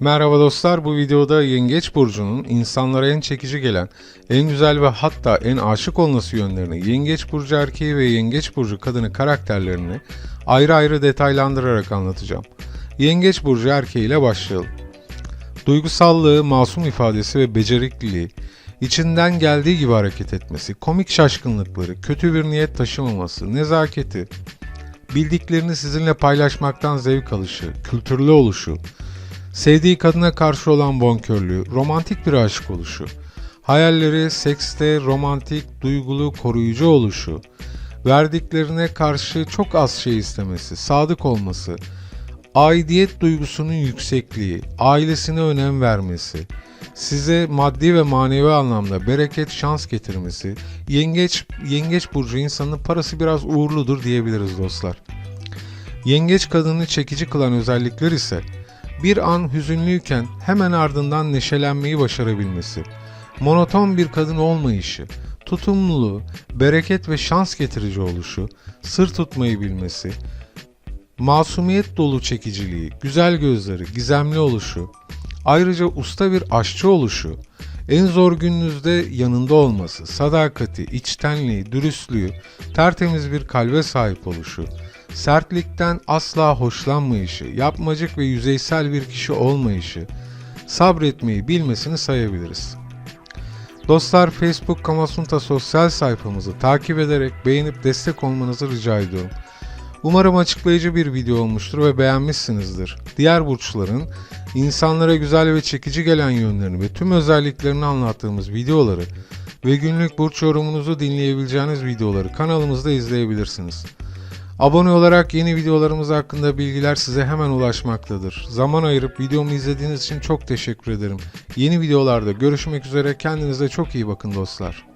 Merhaba dostlar, bu videoda Yengeç Burcu'nun insanlara en çekici gelen, en güzel ve hatta en aşık olması yönlerini, Yengeç Burcu erkeği ve Yengeç Burcu kadını karakterlerini ayrı ayrı detaylandırarak anlatacağım. Yengeç Burcu erkeği ile başlayalım. Duygusallığı, masum ifadesi ve becerikliliği, içinden geldiği gibi hareket etmesi, komik şaşkınlıkları, kötü bir niyet taşımaması, nezaketi, bildiklerini sizinle paylaşmaktan zevk alışı, kültürlü oluşu, sevdiği kadına karşı olan bonkörlüğü, romantik bir aşık oluşu, hayalleri sekste romantik, duygulu, koruyucu oluşu, verdiklerine karşı çok az şey istemesi, sadık olması, aidiyet duygusunun yüksekliği, ailesine önem vermesi, size maddi ve manevi anlamda bereket, şans getirmesi, yengeç, yengeç burcu insanın parası biraz uğurludur diyebiliriz dostlar. Yengeç kadını çekici kılan özellikler ise bir an hüzünlüyken hemen ardından neşelenmeyi başarabilmesi, monoton bir kadın olmayışı, tutumluluğu, bereket ve şans getirici oluşu, sır tutmayı bilmesi, masumiyet dolu çekiciliği, güzel gözleri, gizemli oluşu, ayrıca usta bir aşçı oluşu, en zor gününüzde yanında olması, sadakati, içtenliği, dürüstlüğü, tertemiz bir kalbe sahip oluşu, sertlikten asla hoşlanmayışı, yapmacık ve yüzeysel bir kişi olmayışı, sabretmeyi bilmesini sayabiliriz. Dostlar Facebook Kamasunta sosyal sayfamızı takip ederek beğenip destek olmanızı rica ediyorum. Umarım açıklayıcı bir video olmuştur ve beğenmişsinizdir. Diğer burçların insanlara güzel ve çekici gelen yönlerini ve tüm özelliklerini anlattığımız videoları ve günlük burç yorumunuzu dinleyebileceğiniz videoları kanalımızda izleyebilirsiniz. Abone olarak yeni videolarımız hakkında bilgiler size hemen ulaşmaktadır. Zaman ayırıp videomu izlediğiniz için çok teşekkür ederim. Yeni videolarda görüşmek üzere kendinize çok iyi bakın dostlar.